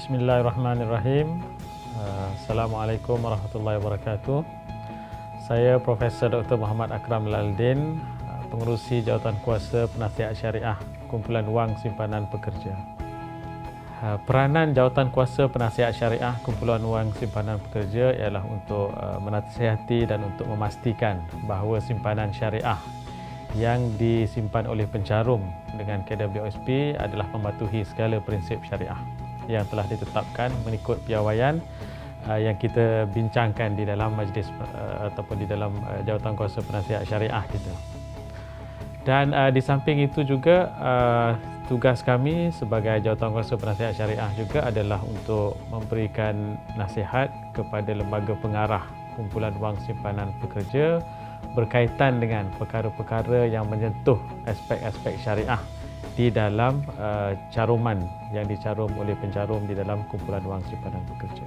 Bismillahirrahmanirrahim. Uh, Assalamualaikum warahmatullahi wabarakatuh. Saya Profesor Dr. Muhammad Akram Laldin, uh, pengerusi Jawatan Kuasa Penasihat Syariah Kumpulan Wang Simpanan Pekerja. Uh, peranan Jawatan Kuasa Penasihat Syariah Kumpulan Wang Simpanan Pekerja ialah untuk menasihati dan untuk memastikan bahawa simpanan syariah yang disimpan oleh pencarum dengan KWSP adalah mematuhi segala prinsip syariah yang telah ditetapkan mengikut piawaian uh, yang kita bincangkan di dalam majlis uh, ataupun di dalam uh, jawatan kuasa penasihat syariah kita. Dan uh, di samping itu juga uh, tugas kami sebagai jawatan kuasa penasihat syariah juga adalah untuk memberikan nasihat kepada lembaga pengarah kumpulan wang simpanan pekerja berkaitan dengan perkara-perkara yang menyentuh aspek-aspek syariah di dalam uh, caruman yang dicarum oleh pencarum di dalam kumpulan wang simpanan pekerja.